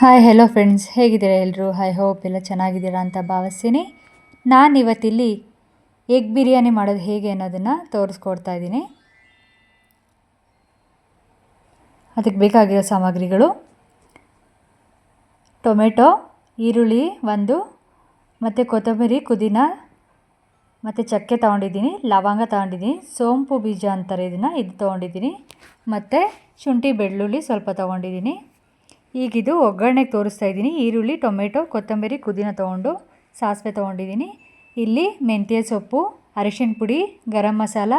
Hi hello friends ಹೇಗಿದ್ದೀರಾ ಎಲ್ಲರೂ high hope ಎಲ್ಲ ಚೆನ್ನಾಗಿದ್ದೀರಾ ಅಂತ ಭಾವಿಸ್ತೀನಿ. ನಾನು ಇವತ್ತಿಲ್ಲಿ ಎಗ್ ಬಿರಿಯಾನಿ ಮಾಡೋದು ಹೇಗೆ ಅನ್ನೋದನ್ನು ತೋರಿಸ್ಕೊಡ್ತಾ ಇದ್ದೀನಿ. ಅದಕ್ಕೆ ಬೇಕಾಗಿರೋ ಸಾಮಗ್ರಿಗಳು. ಟೊಮೆಟೊ, ಈರುಳ್ಳಿ ಒಂದು, ಮತ್ತು ಕೊತ್ತಂಬರಿ, ಪುದೀನ, ಮತ್ತು ಚಕ್ಕೆ ತೊಗೊಂಡಿದ್ದೀನಿ, ಲವಂಗ ತೊಗೊಂಡಿದ್ದೀನಿ, ಸೋಂಪು ಬೀಜ ಅಂತಾರೆ ಇದನ್ನು, ಇದು ತೊಗೊಂಡಿದ್ದೀನಿ, ಮತ್ತು ಶುಂಠಿ, ಬೆಳ್ಳುಳ್ಳಿ ಸ್ವಲ್ಪ ತೊಗೊಂಡಿದ್ದೀನಿ. ಈಗಿದು ಒಗ್ಗರಣೆಗೆ ತೋರಿಸ್ತಾ ಇದ್ದೀನಿ. ಈರುಳ್ಳಿ, ಟೊಮೆಟೊ, ಕೊತ್ತಂಬರಿ, ಪುದೀನ ತೊಗೊಂಡು ಸಾಸಿವೆ ತೊಗೊಂಡಿದ್ದೀನಿ. ಇಲ್ಲಿ ಮೆಂತ್ಯ ಸೊಪ್ಪು, ಅರಿಶಿನ ಪುಡಿ, ಗರಂ ಮಸಾಲ,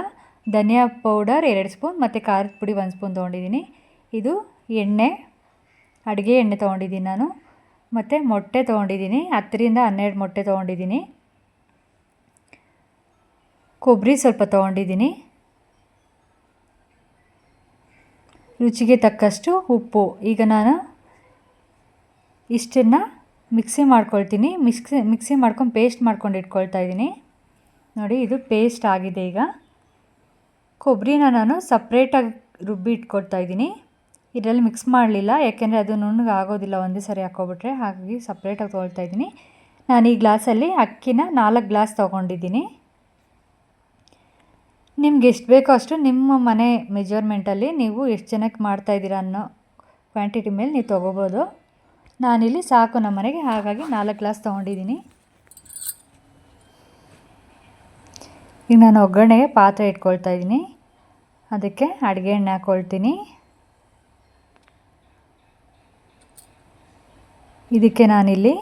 ಧನಿಯಾ ಪೌಡರ್ ಎರಡು ಸ್ಪೂನ್ ಮತ್ತು ಖಾರದ ಪುಡಿ ಒಂದು ಸ್ಪೂನ್ ತೊಗೊಂಡಿದ್ದೀನಿ. ಇದು ಎಣ್ಣೆ, ಅಡುಗೆ ಎಣ್ಣೆ ತೊಗೊಂಡಿದ್ದೀನಿ ನಾನು. ಮತ್ತು ಮೊಟ್ಟೆ ತೊಗೊಂಡಿದ್ದೀನಿ. ಹತ್ತರಿಂದ ಹನ್ನೆರಡು ಮೊಟ್ಟೆ ತೊಗೊಂಡಿದ್ದೀನಿ. ಕೊಬ್ಬರಿ ಸ್ವಲ್ಪ ತೊಗೊಂಡಿದ್ದೀನಿ. ರುಚಿಗೆ ತಕ್ಕಷ್ಟು ಉಪ್ಪು. ಈಗ ನಾನು ಇಷ್ಟನ್ನು ಮಿಕ್ಸಿ ಮಾಡ್ಕೊಳ್ತೀನಿ. ಮಿಕ್ಸಿ ಮಿಕ್ಸಿ ಮಾಡ್ಕೊಂಡು ಪೇಸ್ಟ್ ಮಾಡ್ಕೊಂಡು ಇಟ್ಕೊಳ್ತಾ ಇದ್ದೀನಿ. ನೋಡಿ, ಇದು ಪೇಸ್ಟ್ ಆಗಿದೆ ಈಗ. ಕೊಬ್ಬರಿನ ನಾನು ಸಪ್ರೇಟಾಗಿ ರುಬ್ಬಿ ಇಟ್ಕೊಳ್ತಾ ಇದ್ದೀನಿ. ಇದರಲ್ಲಿ ಮಿಕ್ಸ್ ಮಾಡಲಿಲ್ಲ, ಯಾಕೆಂದರೆ ಅದು ನುಣ್ಣಗೆ ಆಗೋದಿಲ್ಲ, ಒಂದೇ ಸರಿ ಹಾಕ್ಕೊಬಿಟ್ರೆ. ಹಾಗಾಗಿ ಸಪ್ರೇಟಾಗಿ ತೊಗೊಳ್ತಾ ಇದ್ದೀನಿ. ನಾನು ಈ ಗ್ಲಾಸಲ್ಲಿ ಅಕ್ಕಿನ ನಾಲ್ಕು ಗ್ಲಾಸ್ ತೊಗೊಂಡಿದ್ದೀನಿ. ನಿಮ್ಗೆ ಎಷ್ಟು ಬೇಕೋ ಅಷ್ಟು ನಿಮ್ಮ ಮನೆ ಮೆಜರ್ಮೆಂಟಲ್ಲಿ ನೀವು ಎಷ್ಟು ಜನಕ್ಕೆ ಮಾಡ್ತಾಯಿದ್ದೀರ ಅನ್ನೋ ಕ್ವಾಂಟಿಟಿ ಮೇಲೆ ನೀವು ತೊಗೋಬೋದು. ನಾನಿಲ್ಲಿ ಸಾಕು ನಮ್ಮ ಮನೆಗೆ, ಹಾಗಾಗಿ ನಾಲ್ಕು ಗ್ಲಾಸ್ ತೊಗೊಂಡಿದ್ದೀನಿ. ಈಗ ನಾನು ಒಗ್ಗರಣೆಗೆ ಪಾತ್ರೆ ಇಟ್ಕೊಳ್ತಾ ಇದ್ದೀನಿ. ಅದಕ್ಕೆ ಅಡುಗೆ ಎಣ್ಣೆ ಹಾಕ್ಕೊಳ್ತೀನಿ ಇದಕ್ಕೆ ನಾನಿಲ್ಲಿ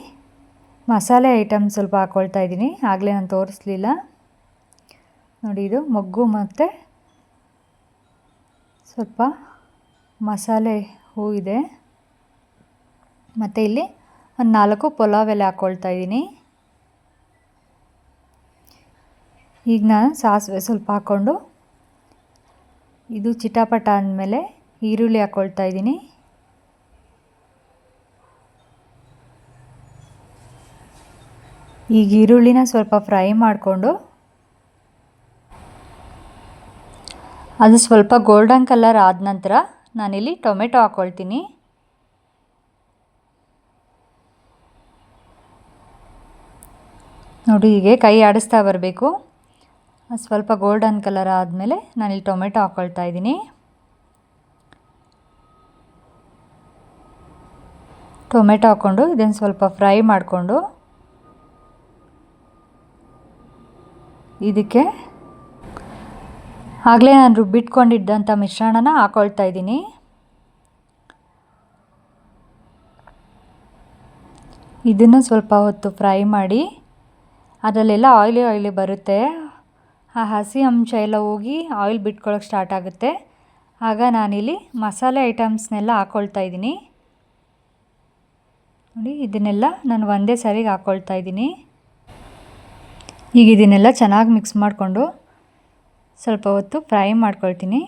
ಮಸಾಲೆ ಐಟಮ್ ಸ್ವಲ್ಪ ಹಾಕ್ಕೊಳ್ತಾ ಇದ್ದೀನಿ. ಆಗಲೇ ನಾನು ತೋರಿಸ್ಲಿಲ್ಲ. ನೋಡಿ, ಇದು ಮೊಗ್ಗು ಮತ್ತು ಸ್ವಲ್ಪ ಮಸಾಲೆ ಹೂ ಇದೆ. ಮತ್ತು ಇಲ್ಲಿ ಒಂದು ನಾಲ್ಕು ಪಲಾವ್ ಎಲೆ ಹಾಕ್ಕೊಳ್ತಾ ಇದ್ದೀನಿ. ಈಗ ನಾನು ಸಾಸಿವೆ ಸ್ವಲ್ಪ ಹಾಕ್ಕೊಂಡು ಇದು ಚಿಟಾಪಟ ಅಂದಮೇಲೆ ಈರುಳ್ಳಿ ಹಾಕ್ಕೊಳ್ತಾ ಇದ್ದೀನಿ. ಈಗ ಈರುಳ್ಳಿನ ಸ್ವಲ್ಪ ಫ್ರೈ ಮಾಡಿಕೊಂಡು ಅದು ಸ್ವಲ್ಪ ಗೋಲ್ಡನ್ ಕಲರ್ ಆದ ನಂತರ ನಾನಿಲ್ಲಿ ಟೊಮೆಟೊ ಹಾಕ್ಕೊಳ್ತೀನಿ ನೋಡಿ, ಹೀಗೆ ಕೈ ಆಡಿಸ್ತಾ ಬರಬೇಕು. ಸ್ವಲ್ಪ ಗೋಲ್ಡನ್ ಕಲರ್ ಆದಮೇಲೆ ನಾನಿಲ್ಲಿ ಟೊಮೆಟೊ ಹಾಕ್ಕೊಳ್ತಾ ಇದ್ದೀನಿ. ಟೊಮೆಟೊ ಹಾಕ್ಕೊಂಡು ಇದನ್ನು ಸ್ವಲ್ಪ ಫ್ರೈ ಮಾಡಿಕೊಂಡು ಇದಕ್ಕೆ ಆಗಲೇ ನಾನು ರುಬ್ಬಿಟ್ಕೊಂಡಿದ್ದಂಥ ಮಿಶ್ರಣನ ಹಾಕ್ಕೊಳ್ತಾ ಇದ್ದೀನಿ. ಇದನ್ನು ಸ್ವಲ್ಪ ಹೊತ್ತು ಫ್ರೈ ಮಾಡಿ ಅದರಲ್ಲೆಲ್ಲ ಆಯ್ಲಿ ಆಯ್ಲಿ ಬರುತ್ತೆ. ಆ ಹಸಿ ಅಂಶ ಎಲ್ಲ ಹೋಗಿ ಆಯಿಲ್ ಬಿಟ್ಕೊಳ್ಳೋಕೆ ಸ್ಟಾರ್ಟ್ ಆಗುತ್ತೆ. ಆಗ ನಾನಿಲ್ಲಿ ಮಸಾಲೆ ಐಟಮ್ಸ್ನೆಲ್ಲ ಹಾಕ್ಕೊಳ್ತಾ ಇದ್ದೀನಿ. ನೋಡಿ, ಇದನ್ನೆಲ್ಲ ನಾನು ಒಂದೇ ಸರಿಗೆ ಹಾಕ್ಕೊಳ್ತಾ ಇದ್ದೀನಿ. ಈಗ ಇದನ್ನೆಲ್ಲ ಚೆನ್ನಾಗಿ ಮಿಕ್ಸ್ ಮಾಡಿಕೊಂಡು ಸ್ವಲ್ಪ ಹೊತ್ತು ಫ್ರೈ ಮಾಡ್ಕೊಳ್ತೀನಿ.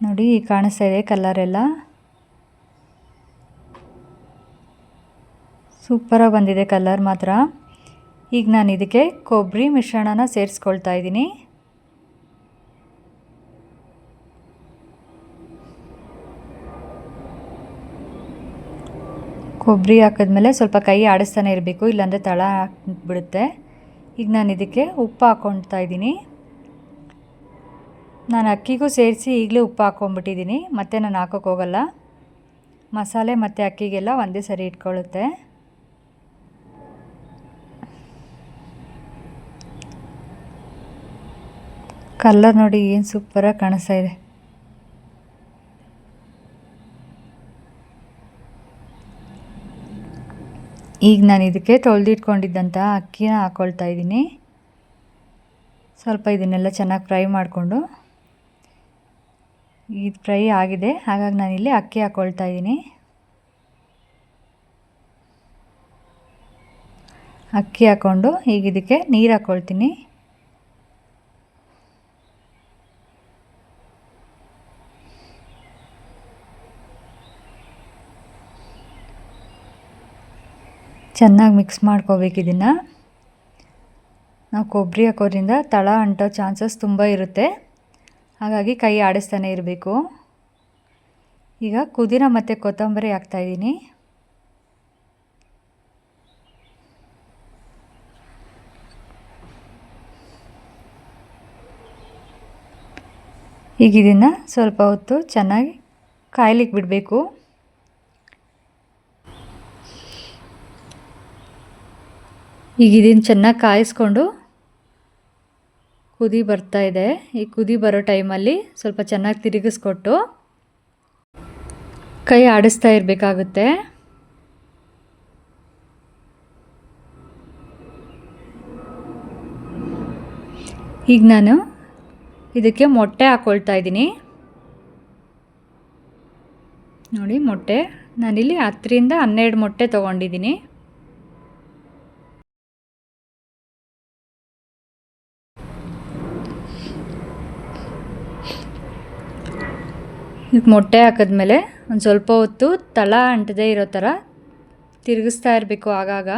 ನೋಡಿ, ಕಾಣಿಸ್ತಾ ಇದೆ ಕಲರೆಲ್ಲ ಸೂಪರಾಗಿ ಬಂದಿದೆ ಕಲರ್ ಮಾತ್ರ. ಈಗ ನಾನು ಇದಕ್ಕೆ ಕೊಬ್ಬರಿ ಮಿಶ್ರಣನ ಸೇರಿಸ್ಕೊಳ್ತಾ ಇದ್ದೀನಿ. ಕೊಬ್ಬರಿ ಹಾಕಿದ್ಮೇಲೆ ಸ್ವಲ್ಪ ಕೈ ಆಡಿಸ್ತಾನೆ ಇರಬೇಕು, ಇಲ್ಲಾಂದರೆ ತಳ ಹಾಕ್ಬಿಡುತ್ತೆ ಈಗ ನಾನು ಇದಕ್ಕೆ ಉಪ್ಪು ಹಾಕ್ಕೊಳ್ತಾ ಇದ್ದೀನಿ. ನಾನು ಅಕ್ಕಿಗೂ ಸೇರಿಸಿ ಈಗಲೇ ಉಪ್ಪು ಹಾಕ್ಕೊಂಬಿಟ್ಟಿದ್ದೀನಿ ಮತ್ತೆ ನಾನು ಹಾಕೋಕ್ಕೋಗಲ್ಲ ಮಸಾಲೆ ಮತ್ತು ಅಕ್ಕಿಗೆಲ್ಲ ಒಂದೇ ಸರಿ ಇಟ್ಕೊಳ್ಳುತ್ತೆ. ಕಲರ್ ನೋಡಿ ಏನು ಸೂಪರಾಗಿ ಕಾಣಿಸ್ತಾ ಇದೆ. ಈಗ ನಾನು ಇದಕ್ಕೆ ತೊಳೆದಿಟ್ಕೊಂಡಿದ್ದಂಥ ಅಕ್ಕಿನ ಹಾಕ್ಕೊಳ್ತಾ ಇದ್ದೀನಿ. ಸ್ವಲ್ಪ ಇದನ್ನೆಲ್ಲ ಚೆನ್ನಾಗಿ ಫ್ರೈ ಮಾಡಿಕೊಂಡು. ಇದು ಫ್ರೈ ಆಗಿದೆ, ಹಾಗಾಗಿ ನಾನಿಲ್ಲಿ ಅಕ್ಕಿ ಹಾಕ್ಕೊಳ್ತಾ ಇದ್ದೀನಿ. ಅಕ್ಕಿ ಹಾಕ್ಕೊಂಡು ಈಗ ಇದಕ್ಕೆ ನೀರು ಹಾಕ್ಕೊಳ್ತೀನಿ ಚೆನ್ನಾಗಿ ಮಿಕ್ಸ್ ಮಾಡ್ಕೋಬೇಕು ಇದನ್ನು. ನಾವು ಕೊಬ್ಬರಿ ಹಾಕೋದ್ರಿಂದ ತಳ ಅಂಟೋ ಚಾನ್ಸಸ್ ತುಂಬ ಇರುತ್ತೆ. ಹಾಗಾಗಿ ಕೈ ಆಡಿಸ್ತಾನೆ ಇರಬೇಕು. ಈಗ ಕುದಿನ ಮತ್ತು ಕೊತ್ತಂಬರಿ ಹಾಕ್ತಾಯಿದ್ದೀನಿ ಈಗ ಇದನ್ನು ಸ್ವಲ್ಪ ಹೊತ್ತು ಚೆನ್ನಾಗಿ ಕಾಯ್ಲಿಕ್ಕೆ ಬಿಡಬೇಕು. ಈಗ ಇದನ್ನು ಚೆನ್ನಾಗಿ ಕಾಯಿಸ್ಕೊಂಡು ಕುದಿ ಬರ್ತಾ ಇದೆ. ಈ ಕುದಿ ಬರೋ ಟೈಮಲ್ಲಿ ಸ್ವಲ್ಪ ಚೆನ್ನಾಗಿ ತಿರುಗಿಸ್ಕೊಟ್ಟು ಕೈ ಆಡಿಸ್ತಾ ಇರಬೇಕಾಗುತ್ತೆ. ಈಗ ನಾನು ಇದಕ್ಕೆ ಮೊಟ್ಟೆ ಹಾಕ್ಕೊಳ್ತಾ ಇದ್ದೀನಿ. ನೋಡಿ ಮೊಟ್ಟೆ. ನಾನಿಲ್ಲಿ ಹತ್ತರಿಂದ ಹನ್ನೆರಡು ಮೊಟ್ಟೆ ತೊಗೊಂಡಿದ್ದೀನಿ. ಈಗ ಮೊಟ್ಟೆ ಹಾಕಿದ್ಮೇಲೆ ಒಂದು ಸ್ವಲ್ಪ ಹೊತ್ತು ತಳ ಅಂಟದೇ ಇರೋ ಥರ ತಿರುಗಿಸ್ತಾ ಇರಬೇಕು ಆಗಾಗ.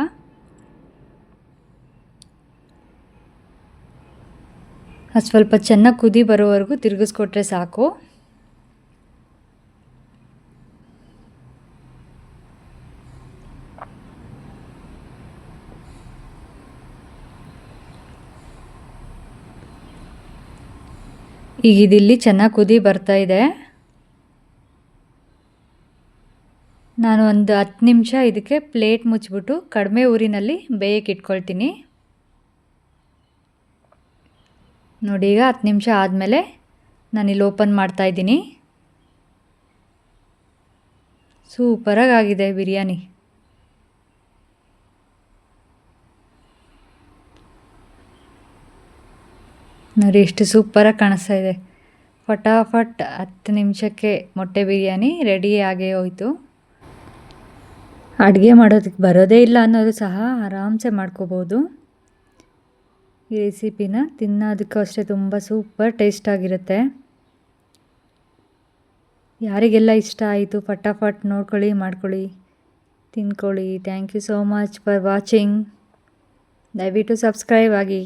ಅದು ಸ್ವಲ್ಪ ಚೆನ್ನಾಗಿ ಕುದಿ ಬರೋವರೆಗೂ ತಿರುಗಿಸ್ಕೊಟ್ರೆ ಸಾಕು. ಈಗ ಇದಿಲ್ಲಿ ಚೆನ್ನಾಗಿ ಕುದಿ ಬರ್ತಾ ಇದೆ. ನಾನು ಒಂದು ಹತ್ತು ನಿಮಿಷ ಇದಕ್ಕೆ ಪ್ಲೇಟ್ ಮುಚ್ಚಿಬಿಟ್ಟು ಕಡಿಮೆ ಊರಿನಲ್ಲಿ ಬೇಯಕ್ಕೆ ಇಟ್ಕೊಳ್ತೀನಿ. ನೋಡಿ, ಈಗ ಹತ್ತು ನಿಮಿಷ ಆದಮೇಲೆ ನಾನಿಲ್ಲಿ ಓಪನ್ ಮಾಡ್ತಾಯಿದ್ದೀನಿ ಸೂಪರಾಗಿ ಆಗಿದೆ ಬಿರಿಯಾನಿ. ನೋಡಿ, ಎಷ್ಟು ಸೂಪರಾಗಿ ಕಾಣಿಸ್ತಾ ಇದೆ. ಫಟಾಫಟ್ ಹತ್ತು ನಿಮಿಷಕ್ಕೆ ಮೊಟ್ಟೆ ಬಿರಿಯಾನಿ ರೆಡಿ ಆಗೇ ಹೋಯಿತು. ಅಡುಗೆ ಮಾಡೋದಕ್ಕೆ ಬರೋದೇ ಇಲ್ಲ ಅನ್ನೋದು ಸಹ ಆರಾಮ್ಸೆ ಮಾಡ್ಕೋಬೋದು. ಈ ರೆಸಿಪಿನ ತಿನ್ನೋದಕ್ಕೂ ಅಷ್ಟೇ ತುಂಬ ಸೂಪರ್ ಟೇಸ್ಟಾಗಿರುತ್ತೆ. ಯಾರಿಗೆಲ್ಲ ಇಷ್ಟ ಆಯಿತು ಫಟಾಫಟ್ ನೋಡ್ಕೊಳ್ಳಿ, ಮಾಡ್ಕೊಳ್ಳಿ, ತಿನ್ಕೊಳ್ಳಿ. Thank you so much for watching. ದಯವಿಟ್ಟು ಸಬ್ಸ್ಕ್ರೈಬ್ ಆಗಿ.